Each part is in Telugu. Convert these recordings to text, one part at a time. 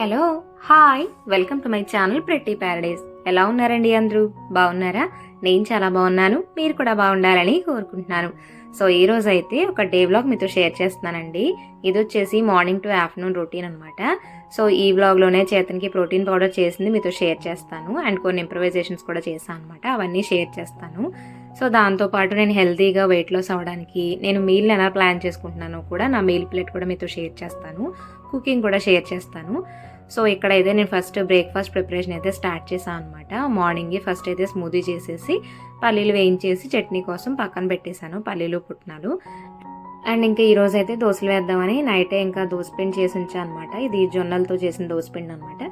Hello hi welcome to my channel pretty paradise ఎలా ఉన్నారండి అందరూ? బాగున్నారా? నేను చాలా బాగున్నాను. మీరు కూడా బాగుండాలని కోరుకుంటున్నాను. సో ఈ రోజు అయితే ఒక డే బ్లాగ్ మీతో షేర్ చేస్తున్నానండి. ఇది వచ్చేసి మార్నింగ్ టు ఆఫ్టర్నూన్ రొటీన్ అనమాట సో ఈ వ్లాగ్లోనే చేతనికి ప్రోటీన్ పౌడర్ చేసింది మీతో షేర్ చేస్తాను. అండ్ కొన్ని ఇంప్రవైజేషన్స్ కూడా చేశాను అనమాట అవన్నీ షేర్ చేస్తాను. సో దాంతోపాటు నేను హెల్తీగా వెయిట్ లాస్ అవ్వడానికి నేను మీల్ ఎలా ప్లాన్ చేసుకుంటున్నానో కూడా నా మీల్ ప్లేట్ కూడా మీతో షేర్ చేస్తాను. కుకింగ్ కూడా షేర్ చేస్తాను. సో ఇక్కడ అయితే నేను ఫస్ట్ బ్రేక్ఫాస్ట్ ప్రిపరేషన్ అయితే స్టార్ట్ చేశాను అనమాట మార్నింగే ఫస్ట్ అయితే స్మూదీ చేసేసి పల్లీలు వేయించేసి చట్నీ కోసం పక్కన పెట్టేశాను పల్లీలు పుట్నాలు. అండ్ ఇంకా ఈరోజు అయితే దోశలు వేద్దామని నైటే ఇంకా దోసపిండి చేసి ఉంచాను అనమాట ఇది జొన్నలతో చేసిన దోసపిండి అనమాట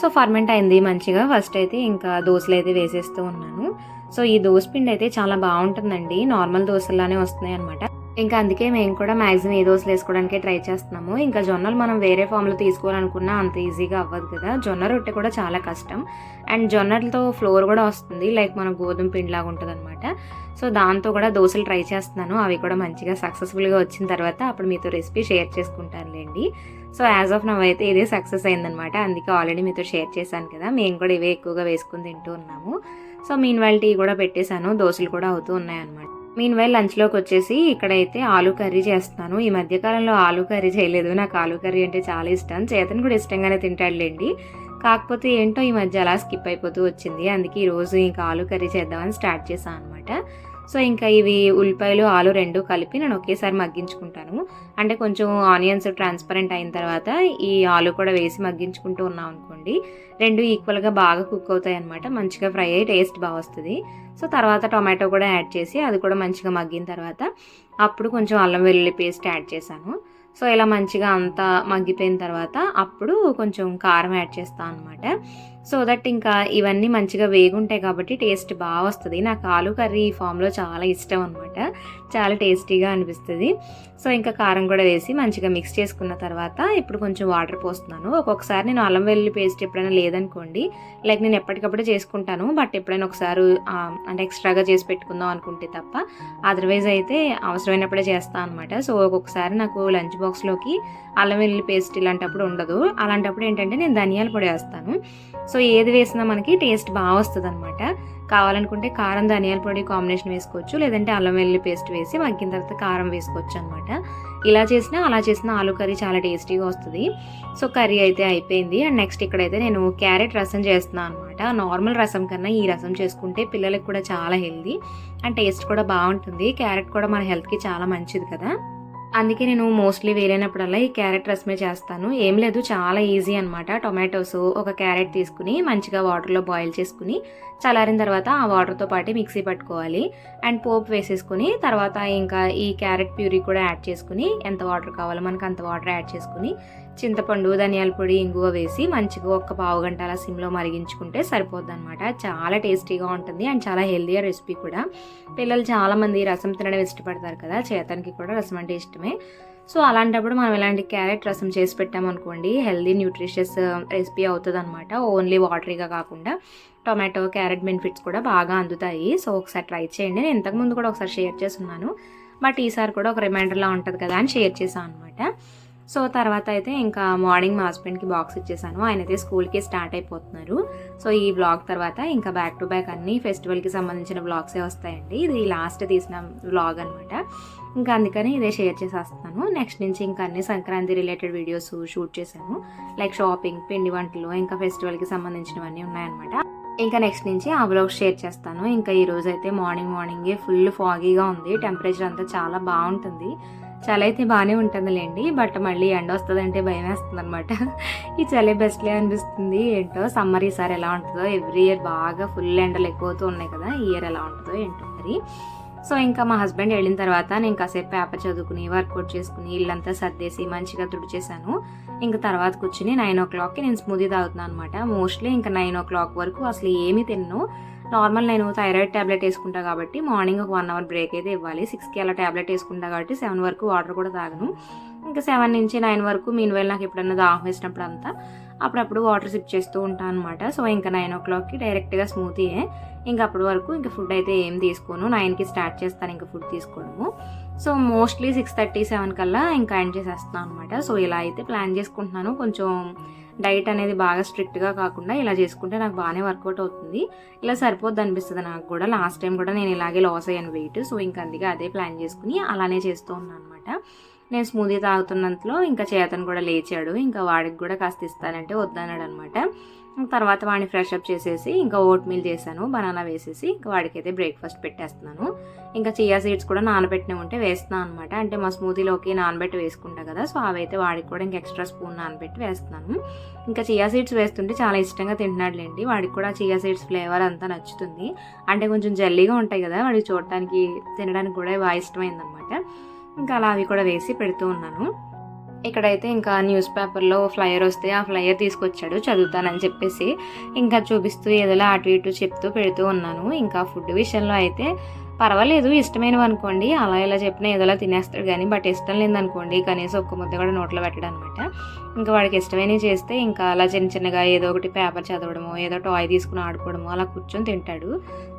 సో ఫర్మెంట్ అయింది మంచిగా. ఫస్ట్ అయితే ఇంకా దోశలు అయితే వేసేస్తూ ఉన్నాను. సో ఈ దోసపిండి అయితే చాలా బాగుంటుందండి. నార్మల్ దోశలానే వస్తున్నాయి అనమాట ఇంకా అందుకే మేము కూడా మ్యాక్సిమం ఏ దోశలు వేసుకోవడానికే ట్రై చేస్తున్నాము. ఇంకా జొన్నలు మనం వేరే ఫామ్లో తీసుకోవాలనుకున్నా అంత ఈజీగా అవ్వదు కదా. జొన్న రొట్టె కూడా చాలా కష్టం. అండ్ జొన్నలతో ఫ్లోర్ కూడా వస్తుంది. లైక్ మన గోధుమ పిండిలాగా ఉంటుంది అనమాట సో దాంతో కూడా దోశలు ట్రై చేస్తున్నాను. అవి కూడా మంచిగా సక్సెస్ఫుల్గా వచ్చిన తర్వాత అప్పుడు మీతో రెసిపీ షేర్ చేసుకుంటానులేండి సో యాజ్ ఆఫ్ నవ్ అయితే ఇదే సక్సెస్ అయిందనమాట అందుకే ఆల్రెడీ మీతో షేర్ చేశాను కదా. మేము కూడా ఇవే ఎక్కువగా వేసుకుని తింటూ ఉన్నాము. సో మీన్ వాళ్ళ టీ కూడా పెట్టేశాను. దోశలు కూడా అవుతూ ఉన్నాయన్నమాట. మీన్ వైల్ లంచ్లోకి వచ్చేసి ఇక్కడైతే ఆలూ కర్రీ చేస్తున్నాను. ఈ మధ్యకాలంలో ఆలూ కర్రీ చేయలేదు. నాకు ఆలూ కర్రీ అంటే చాలా ఇష్టం. చేతను కూడా ఇష్టంగానే తింటాడులేండి. కాకపోతే ఏంటో ఈ మధ్య అలా స్కిప్ అయిపోతూ వచ్చింది. అందుకే ఈరోజు ఇంకా ఆలూ కర్రీ చేద్దామని స్టార్ట్ చేశాను అనమాట సో ఇంకా ఇవి ఉల్లిపాయలు ఆలు రెండు కలిపి నేను ఒకేసారి మగ్గించుకుంటాను. అంటే కొంచెం ఆనియన్స్ ట్రాన్స్పరెంట్ అయిన తర్వాత ఈ ఆలు కూడా వేసి మగ్గించుకుంటూ ఉన్నాం అనుకోండి. రెండు ఈక్వల్గా బాగా కుక్ అవుతాయి అనమాట మంచిగా ఫ్రై అయ్యి టేస్ట్ బాగా వస్తుంది. సో తర్వాత టొమాటో కూడా యాడ్ చేసి అది కూడా మంచిగా మగ్గిన తర్వాత అప్పుడు కొంచెం అల్లం వెల్లుల్లి పేస్ట్ యాడ్ చేశాను. సో ఇలా మంచిగా అంతా మగ్గిపోయిన తర్వాత అప్పుడు కొంచెం కారం యాడ్ చేస్తాను అనమాట సో దట్ ఇంకా ఇవన్నీ మంచిగా వేగుంటాయి కాబట్టి టేస్ట్ బాగా వస్తుంది. నాకు ఆలు కర్రీ ఈ ఫామ్లో చాలా ఇష్టం అనమాట చాలా టేస్టీగా అనిపిస్తుంది. సో ఇంకా కారం కూడా వేసి మంచిగా మిక్స్ చేసుకున్న తర్వాత ఇప్పుడు కొంచెం వాటర్ పోస్తున్నాను. ఒక్కొక్కసారి నేను అల్లం వెల్లుల్లి పేస్ట్ ఎప్పుడైనా లేదనుకోండి లైక్ నేను ఎప్పటికప్పుడు చేసుకుంటాను. బట్ ఎప్పుడైనా ఒకసారి అంటే ఎక్స్ట్రాగా చేసి పెట్టుకుందాం అనుకుంటే తప్ప అదర్వైజ్ అయితే అవసరమైనప్పుడే చేస్తాను అనమాట సో ఒక్కొక్కసారి నాకు లంచ్ బాక్స్లోకి అల్లం వెల్లుల్లి పేస్ట్ ఇలాంటప్పుడు ఉండదు. అలాంటప్పుడు ఏంటంటే నేను ధనియాల పొడి వేస్తాను. సో సో ఏది వేసినా మనకి టేస్ట్ బాగా వస్తుంది అనమాట కావాలనుకుంటే కారం ధనియాల పొడి కాంబినేషన్ వేసుకోవచ్చు. లేదంటే అల్లం వెల్లుల్లి పేస్ట్ వేసి మగ్గిన తర్వాత కారం వేసుకోవచ్చు అనమాట ఇలా చేసినా అలా చేసినా ఆలు కర్రీ చాలా టేస్టీగా వస్తుంది. సో కర్రీ అయితే అయిపోయింది. అండ్ నెక్స్ట్ ఇక్కడైతే నేను క్యారెట్ రసం చేస్తున్నాను అనమాట నార్మల్ రసం కన్నా ఈ రసం చేసుకుంటే పిల్లలకి కూడా చాలా హెల్దీ అండ్ టేస్ట్ కూడా బాగుంటుంది. క్యారెట్ కూడా మన హెల్త్కి చాలా మంచిది కదా. అందుకే నేను మోస్ట్లీ వేరైనప్పుడల్లా ఈ క్యారెట్ రసమే చేస్తాను. ఏం లేదు చాలా ఈజీ అనమాట టొమాటోస్ ఒక క్యారెట్ తీసుకుని మంచిగా వాటర్లో బాయిల్ చేసుకుని చల్లారిన తర్వాత ఆ వాటర్తో పాటు మిక్సీ పట్టుకోవాలి. అండ్ పోపు వేసేసుకుని తర్వాత ఇంకా ఈ క్యారెట్ ప్యూరీ కూడా యాడ్ చేసుకుని ఎంత వాటర్ కావాలో మనకు అంత వాటర్ యాడ్ చేసుకుని చింతపండు ధనియాల పొడి ఇంగువ వేసి మంచిగా ఒక పావు గంట అలా సిమ్లో మరిగించుకుంటే సరిపోద్ది అనమాట చాలా టేస్టీగా ఉంటుంది అండ్ చాలా హెల్దీగా రెసిపీ కూడా. పిల్లలు చాలామంది రసం తినడం ఇష్టపడతారు కదా చేతనికి కూడా రసం అంటే ఇష్టమే. సో అలాంటప్పుడు మనం ఇలాంటి క్యారెట్ రసం చేసి పెట్టామనుకోండి హెల్దీ న్యూట్రిషియస్ రెసిపీ అవుతుంది అనమాట ఓన్లీ వాటరీగా కాకుండా టొమాటో క్యారెట్ బెనిఫిట్స్ కూడా బాగా అందుతాయి. సో ఒకసారి ట్రై చేయండి. నేను ఇంతకుముందు కూడా ఒకసారి షేర్ చేస్తున్నాను. బట్ ఈసారి కూడా ఒక రిమైండర్లా ఉంటుంది కదా అని షేర్ చేశాను అనమాట సో తర్వాత అయితే ఇంకా మార్నింగ్ మా హస్బెండ్కి బాక్స్ ఇచ్చేసాను. ఆయన అయితే స్కూల్కి స్టార్ట్ అయిపోతున్నారు. సో ఈ బ్లాగ్ తర్వాత ఇంకా బ్యాక్ టు బ్యాక్ అన్ని ఫెస్టివల్కి సంబంధించిన బ్లాగ్సే వస్తాయండి. ఇది లాస్ట్ తీసిన బ్లాగ్ అనమాట ఇంకా అందుకని ఇదే షేర్ చేసేస్తాను నెక్స్ట్ నుంచి ఇంకా అన్ని సంక్రాంతి రిలేటెడ్ వీడియోస్ షూట్ చేశాను. లైక్ షాపింగ్ పిండి వంటలు ఇంకా ఫెస్టివల్కి సంబంధించినవన్నీ ఉన్నాయన్నమాట. ఇంకా నెక్స్ట్ నుంచి ఆ బ్లాగ్ షేర్ చేస్తాను. ఇంకా ఈ రోజు అయితే మార్నింగ్ మార్నింగే ఫుల్ ఫాగీగా ఉంది. టెంపరేచర్ అంతా చాలా బాగుంటుంది. చలి అయితే బాగానే ఉంటుందిలేండి బట్ మళ్ళీ ఎండ వస్తుందంటే భయం వేస్తుంది అనమాట ఈ చలి బెస్ట్లే అనిపిస్తుంది. ఏంటో సమ్మర్ ఈసారి ఎలా ఉంటుందో ఎవ్రీ ఇయర్ బాగా ఫుల్ ఎండలు ఎక్కువ ఉన్నాయి కదా ఈ ఇయర్ ఎలా ఉంటుందో ఏంటో మరి. సో ఇంకా మా హస్బెండ్ వెళ్ళిన తర్వాత నేను కాసేపు పేపర్ చదువుకుని వర్కౌట్ చేసుకుని ఇల్లంతా సర్దేసి మంచిగా తుడిచేశాను. ఇంకా తర్వాత కూర్చుని నైన్ ఓ క్లాక్కి నేను స్మూదీ తాగుతున్నాను అనమాట మోస్ట్లీ ఇంకా నైన్ ఓ క్లాక్ వరకు అసలు ఏమీ తిన్ను. నార్మల్ నేను థైరాయిడ్ ట్యాబ్లెట్ వేసుకుంటా కాబట్టి మార్నింగ్ ఒక వన్ అవర్ బ్రేక్ అయితే ఇవ్వాలి. సిక్స్కి అలా ట్యాబ్లెట్ వేసుకుంటా కాబట్టి సెవెన్ వరకు వాటర్ కూడా తాగను. ఇంకా సెవెన్ నుంచి నైన్ వరకు మీన్ వేళ నాకు ఎప్పుడన్నా దాహం వేసినప్పుడు అంతా అప్పుడప్పుడు వాటర్ సిప్ చేస్తూ ఉంటాను అనమాట సో ఇంకా నైన్ ఓ క్లాక్కి డైరెక్ట్గా స్మూతీయే. ఇంకా అప్పటి వరకు ఇంకా ఫుడ్ అయితే ఏం తీసుకోను. నైన్కి స్టార్ట్ చేస్తాను ఇంకా ఫుడ్ తీసుకోవడము so mostly six thirty seven కల్లా ఇంకా ఎండ్ చేసేస్తున్నాను అనమాట సో ఇలా అయితే ప్లాన్ చేసుకుంటున్నాను. కొంచెం డైట్ అనేది బాగా స్ట్రిక్ట్గా కాకుండా ఇలా చేసుకుంటే నాకు బాగానే వర్కౌట్ అవుతుంది. ఇలా సరిపోద్ది అనిపిస్తుంది నాకు కూడా. లాస్ట్ టైం కూడా నేను ఇలాగే లాస్ అయ్యాను వెయిట్. సో ఇంకా అందుకే అదే ప్లాన్ చేసుకుని అలానే చేస్తూ ఉన్నాను అనమాట నేను స్మూదీ తాగుతున్నంతలో ఇంకా చేతను కూడా లేచాడు. ఇంకా వాడికి కూడా కాస్త ఇస్తానంటే వద్దన్నాడు అనమాట తర్వాత వాడిని ఫ్రెష్ అప్ చేసేసి ఇంకా ఓట్ మీల్ చేశాను బనానా వేసేసి ఇంకా వాడికైతే బ్రేక్ఫాస్ట్ పెట్టేస్తున్నాను. ఇంకా చియా సీడ్స్ కూడా నానబెట్టినవి ఉంటే వేస్తున్నాను అనమాట. అంటే మా స్మూతీలోకి నానబెట్టి వేసుకుంటా కదా సో అవైతే వాడికి కూడా ఇంకా ఎక్స్ట్రా స్పూన్ నానబెట్టి వేస్తున్నాను. ఇంకా చియా సీడ్స్ వేస్తుంటే చాలా ఇష్టంగా తింటున్నాడులేండి. వాడికి కూడా చియా సీడ్స్ ఫ్లేవర్ అంతా నచ్చుతుంది. అంటే కొంచెం జల్లీగా ఉంటాయి కదా వాడికి చూడటానికి తినడానికి కూడా బాగా ఇష్టమైందనమాట. ఇంకా అలా అవి కూడా వేసి పెడుతూ ఉన్నాను. ఇక్కడైతే ఇంకా న్యూస్ పేపర్లో ఫ్లయర్ వస్తే ఆ ఫ్లయర్ తీసుకొచ్చాడు చదువుతానని చెప్పేసి. ఇంకా చూపిస్తూ ఏదోలా అటు ఇటు చెప్తూ పెడుతూ ఉన్నాను. ఇంకా ఫుడ్ విషయంలో అయితే పర్వాలేదు ఇష్టమైనవి అనుకోండి. అలా ఇలా చెప్పినా ఏదోలా తినేస్తాడు కానీ బట్ ఇష్టం లేదనుకోండి కనీసం ఒక్క ముద్ద కూడా నోట్లో పెట్టడం అనమాట ఇంకా వాడికి ఇష్టమైనవి చేస్తే ఇంకా అలా చిన్న చిన్నగా ఏదో ఒకటి పేపర్ చదవడము ఏదో టాయ్ తీసుకుని ఆడుకోవడము అలా కూర్చొని తింటాడు.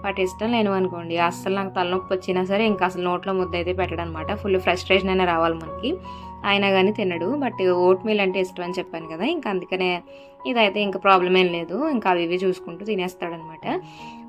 బట్ ఇష్టం లేనివి అనుకోండి అసలు నాకు తలనొప్పి వచ్చినా సరే ఇంకా అసలు నోట్లో ముద్ద అయితే పెట్టడం అనమాట ఫుల్ ఫ్రస్ట్రేషన్ అయినా రావాలి మనకి. అయినా కానీ తినడు. బట్ ఓట్ మీల్ అంటే ఇష్టం అని చెప్పాను కదా ఇంకా అందుకనే ఇదైతే ఇంకా ప్రాబ్లం ఏం లేదు. ఇంకా అవి ఇవి చూసుకుంటూ తినేస్తాడనమాట.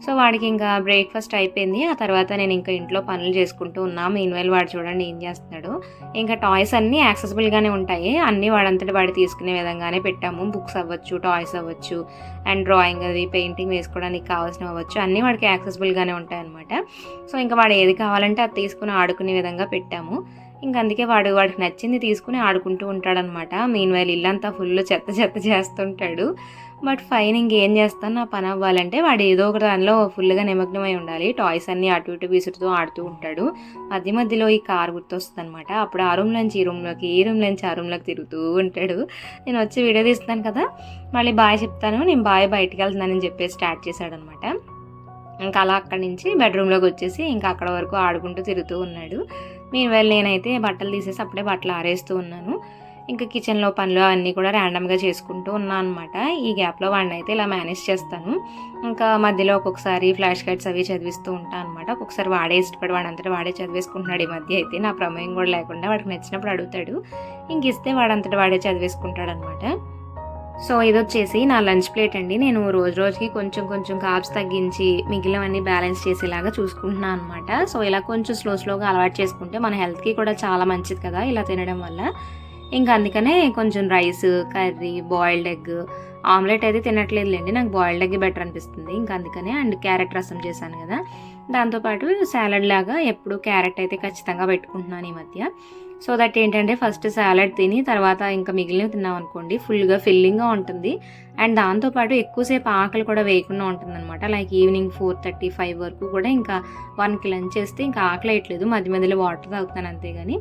సో వాడికి ఇంకా బ్రేక్ఫాస్ట్ అయిపోయింది. ఆ తర్వాత నేను ఇంకా ఇంట్లో పనులు చేసుకుంటూ ఉన్నా. మీన్వైల్ వాడు చూడండి ఏం చేస్తున్నాడు. ఇంకా టాయ్స్ అన్నీ యాక్సెసిబుల్గానే ఉంటాయి. అన్నీ వాడంతటి వాడి తీసుకునే విధంగానే పెట్టాము. బుక్స్ అవ్వచ్చు టాయ్స్ అవ్వచ్చు అండ్ డ్రాయింగ్ అది పెయింటింగ్ వేసుకోవడానికి కావాల్సినవి అవ్వచ్చు. అన్నీ వాడికి యాక్సెసిబుల్గానే ఉంటాయి అనమాట సో ఇంకా వాడు ఏది కావాలంటే అది తీసుకుని ఆడుకునే విధంగా పెట్టాము. ఇంకా అందుకే వాడు వాడికి నచ్చింది తీసుకుని ఆడుకుంటూ ఉంటాడనమాట. మీన్ వైల్ ఇల్లంతా ఫుల్ చెత్త చెత్త చేస్తుంటాడు. బట్ ఫైన్ ఇంకేం చేస్తాను? నా పని అవ్వాలంటే వాడు ఏదో ఒక దానిలో ఫుల్గా నిమగ్నమై ఉండాలి. టాయ్స్ అన్నీ అటు ఇటు విసురుతూ ఆడుతూ ఉంటాడు. మధ్య మధ్యలో ఈ కార్ గుర్తొస్తుంది అనమాట అప్పుడు ఆ రూమ్ నుంచి ఈ రూమ్లోకి ఈ రూమ్ నుంచి ఆ రూమ్లోకి తిరుగుతూ ఉంటాడు. నేను వచ్చి వీడియో తీస్తున్నాను కదా మళ్ళీ బాయ్ చెప్తాను. నేను బాయ్ బయటికి వెళ్తున్నానని చెప్పేసి స్టార్ట్ చేశాడనమాట. ఇంకా అలా అక్కడి నుంచి బెడ్రూమ్లోకి వచ్చేసి ఇంకా అక్కడ వరకు ఆడుకుంటూ తిరుగుతూ ఉన్నాడు. మీరు వెళ్ళి నేనైతే బట్టలు తీసేసి అప్పుడే బట్టలు ఆరేస్తూ ఉన్నాను. ఇంకా కిచెన్లో పనులు అవన్నీ కూడా ర్యాండమ్గా చేసుకుంటూ ఉన్నాను అనమాట ఈ గ్యాప్లో వాడిని అయితే ఇలా మేనేజ్ చేస్తాను. ఇంకా మధ్యలో ఒక్కొక్కసారి ఫ్లాష్ కార్డ్స్ అవి చదివిస్తూ ఉంటాను అనమాట ఒక్కొక్కసారి వాడే ఇష్టపడి వాడంతటా వాడే చదివేసుకుంటున్నాడు ఈ మధ్య అయితే. నా ప్రమేయం కూడా లేకుండా వాడికి నచ్చినప్పుడు అడుగుతాడు. ఇంక ఇస్తే వాడంతటా వాడే చదివేసుకుంటాడు అనమాట సో ఇది వచ్చేసి నా లంచ్ ప్లేట్ అండి. నేను రోజు రోజుకి కొంచెం కొంచెం కాప్స్ తగ్గించి మిగిలినవన్నీ బ్యాలెన్స్ చేసేలాగా చూసుకుంటున్నాను అనమాట సో ఇలా కొంచెం స్లో స్లోగా అలవాటు చేసుకుంటే మన హెల్త్కి కూడా చాలా మంచిది కదా ఇలా తినడం వల్ల. ఇంకా అందుకనే కొంచెం rice curry boiled egg omelette అయితే తినట్లేదులేండి. నాకు బాయిల్డ్ ఎగ్ బెటర్ అనిపిస్తుంది. ఇంకా అందుకనే అండ్ క్యారెట్ రసం చేశాను కదా. దాంతోపాటు సాలడ్ లాగా ఎప్పుడు క్యారెట్ అయితే ఖచ్చితంగా పెట్టుకుంటున్నాను ఈ మధ్య. సో దట్ ఏంటంటే ఫస్ట్ సాలడ్ తిని తర్వాత ఇంకా మిగిలినవి తిన్నాం అనుకోండి ఫుల్గా ఫిల్లింగ్గా ఉంటుంది. అండ్ దాంతోపాటు ఎక్కువసేపు ఆకలి కూడా వేయకుండా ఉంటుంది అనమాట like evening four thirty five వరకు కూడా ఇంకా వన్కి లంచ్ చేస్తే ఇంకా ఆకలి వేయట్లేదు. మధ్య మధ్యలో వాటర్ తాగుతాను అంతేగాని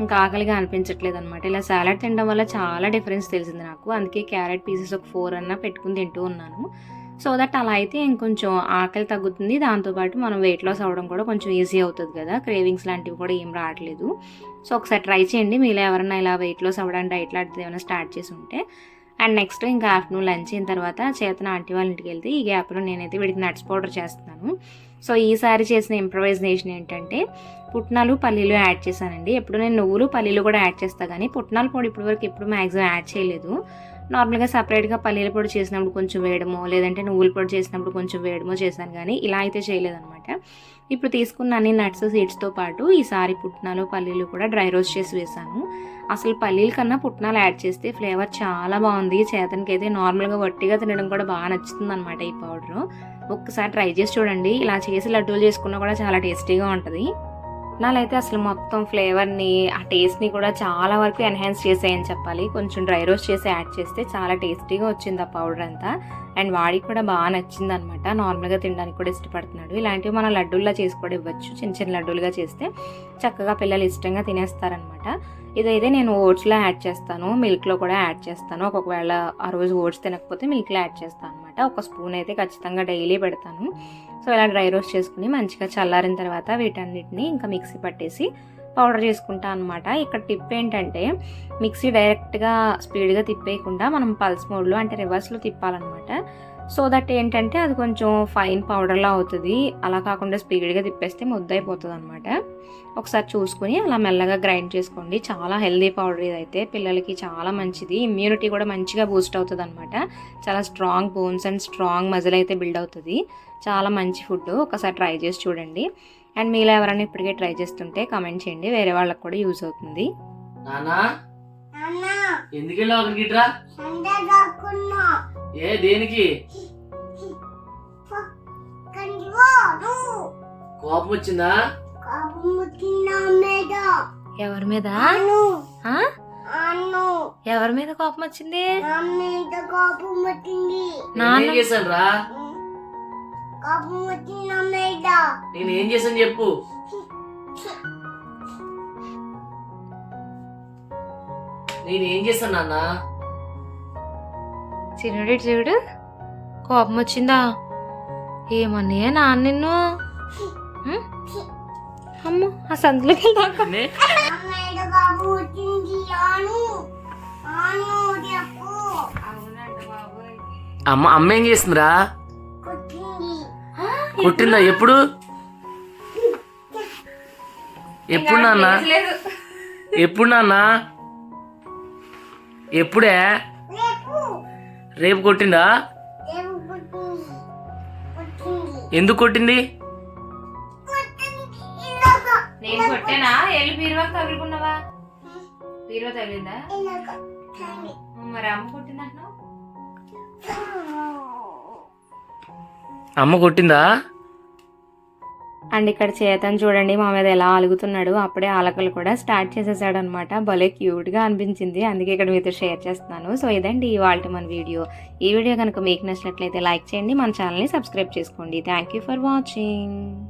ఇంకా ఆకలిగా అనిపించట్లేదు అనమాట ఇలా సాలడ్ తినడం వల్ల చాలా డిఫరెన్స్ తెలిసింది నాకు. అందుకే క్యారెట్ పీసెస్ ఒక ఫోర్ అన్నా పెట్టుకుని తింటూ ఉన్నాను. సో దట్ అలా అయితే ఇంకొంచెం ఆకలి తగ్గుతుంది. దాంతోపాటు మనం వెయిట్ లాస్ అవ్వడం కూడా కొంచెం ఈజీ అవుతుంది కదా. క్రేవింగ్స్ లాంటివి కూడా ఏం రావట్లేదు. సో ఒకసారి ట్రై చేయండి. మీలో ఎవరైనా ఇలా వెయిట్ లాస్ అవ్వడానికి డైట్ లాంటిది ఏమైనా స్టార్ట్ చేసి ఉంటే. అండ్ నెక్స్ట్ ఇంకా ఆఫ్టర్నూన్ లంచ్ అయిన తర్వాత చేతన ఆంటీ వాళ్ళ ఇంటికి వెళ్తే ఈ గ్యాప్లో నేనైతే వీడికి నట్స్ పౌడర్ చేస్తున్నాను. సో ఈసారి చేసిన ఇంప్రవైజేషన్ ఏంటంటే పుట్నాలు పల్లీలు యాడ్ చేశానండి. ఎప్పుడు నేను నువ్వులు పల్లీలు కూడా యాడ్ చేస్తాను కానీ పుట్నాల పొడి ఇప్పటివరకు ఎప్పుడు మ్యాక్సిమం యాడ్ చేయలేదు. నార్మల్గా సపరేట్గా పల్లీల పొడి చేసినప్పుడు కొంచెం వేయడమో లేదంటే నువ్వుల పొడి చేసినప్పుడు కొంచెం వేయడమో చేశాను కానీ ఇలా అయితే చేయలేదన్నమాట. ఇప్పుడు తీసుకున్న అన్ని నట్స్ సీడ్స్తో పాటు ఈసారి పుట్నాలు పల్లీలు కూడా డ్రై రోస్ట్ చేసి వేసాను అసలు పల్లీల కన్నా పుట్నాలు యాడ్ చేస్తే ఫ్లేవర్ చాలా బాగుంది. చేతనికి అయితే నార్మల్గా వట్టిగా తినడం కూడా బాగా నచ్చుతుంది అనమాట ఈ పౌడర్. ఒక్కసారి ట్రై చేసి చూడండి. ఇలా చేసి లడ్డూలు చేసుకున్నా కూడా చాలా టేస్టీగా ఉంటుంది. అయితే అసలు మొత్తం ఫ్లేవర్ని ఆ టేస్ట్ని కూడా చాలా వరకు ఎన్హాన్స్ చేసాయని చెప్పాలి. కొంచెం డ్రై రోస్ట్ చేసి యాడ్ చేస్తే చాలా టేస్టీగా వచ్చింది ఆ పౌడర్ అంతా. అండ్ వాడికి కూడా బాగా నచ్చింది అనమాట నార్మల్గా తినడానికి కూడా ఇష్టపడుతున్నాడు. ఇలాంటివి మనం లడ్డూల్లా చేసి కూడా ఇవ్వచ్చు. చిన్న చిన్న లడ్డూలుగా చేస్తే చక్కగా పిల్లలు ఇష్టంగా తినేస్తారనమాట. ఇదైతే నేను ఓట్స్లో యాడ్ చేస్తాను. మిల్క్లో కూడా యాడ్ చేస్తాను. ఒకవేళ ఆ రోజు ఓట్స్ తినకపోతే మిల్క్లో యాడ్ చేస్తాను అనమాట. ఒక స్పూన్ అయితే ఖచ్చితంగా డైలీ పెడతాను. సో ఇలా డ్రై రోస్ట్ చేసుకుని మంచిగా చల్లారిన తర్వాత వీటన్నిటిని ఇంకా మిక్సీ పట్టేసి పౌడర్ చేసుకుంటా అనమాట ఇక్కడ టిప్ ఏంటంటే మిక్సీ డైరెక్ట్గా స్పీడ్గా తిప్పేయకుండా మనం పల్స్ మోడ్లో అంటే రివర్స్లో తిప్పాలన్నమాట. సో దట్ ఏంటంటే అది కొంచెం ఫైన్ పౌడర్లా అవుతుంది. అలా కాకుండా స్పీడ్గా తిప్పేస్తే ముద్ద అయిపోతుంది అనమాట ఒకసారి చూసుకుని అలా మెల్లగా గ్రైండ్ చేసుకోండి. చాలా హెల్దీ పౌడర్ ఇదైతే. పిల్లలకి చాలా మంచిది. ఇమ్యూనిటీ కూడా మంచిగా బూస్ట్ అవుతుంది అనమాట చాలా strong bones and strong muscle అయితే బిల్డ్ అవుతుంది. చాలా మంచి ఫుడ్ ఒకసారి ట్రై చేసి చూడండి. అండ్ మీలో ఎవరైనా ఇప్పటికే ట్రై చేస్తుంటే కమెంట్ చేయండి. వేరే వాళ్ళకి కూడా యూజ్ అవుతుంది. నానా? ఎందుకు వెళ్ళావు అక్కడికి ఏ దేనికి? కోపం వచ్చిందా ఎవరి మీద? ఎవరి మీద కోపం వచ్చింది కాపు నాన్న- చేశాను రా కాపు నేను ఏం చేశాను చెప్పు. నేను ఏం చేశాను నాన్న? చిరుడు చూడు కోపం వచ్చిందా ఏమన్నయ్య నాన్న నిన్ను? అమ్మ ఆ సందులోకి అమ్మ అమ్మ ఏం చేసిందిరా కొట్టింది? ఎప్పుడు? ఎప్పుడు నాన్న? ఎప్పుడు నాన్న? ఎప్పుడే? రేపు కొట్టిందా? ఎందుకు కొట్టింది? నేను కొట్టేనా? వెళ్ళి బీరువా తగులుకున్నావా? బీరువా తగిలిందా? మరి అమ్మ కొట్టిందంటున్నావు? అమ్మ కొట్టిందా? అండ్ ఇక్కడ చేతను చూడండి మా మీద ఎలా అలుగుతున్నాడు అప్పుడే ఆలకలు కూడా స్టార్ట్ చేసేసాడు అనమాట భలే క్యూట్గా అనిపించింది. అందుకే ఇక్కడ మీతో షేర్ చేస్తున్నాను. సో ఇదండి ఇవాళ మన వీడియో. ఈ వీడియో కనుక మీకు నచ్చినట్లయితే లైక్ చేయండి. మన ఛానల్ని సబ్స్క్రైబ్ చేసుకోండి. Thank you for watching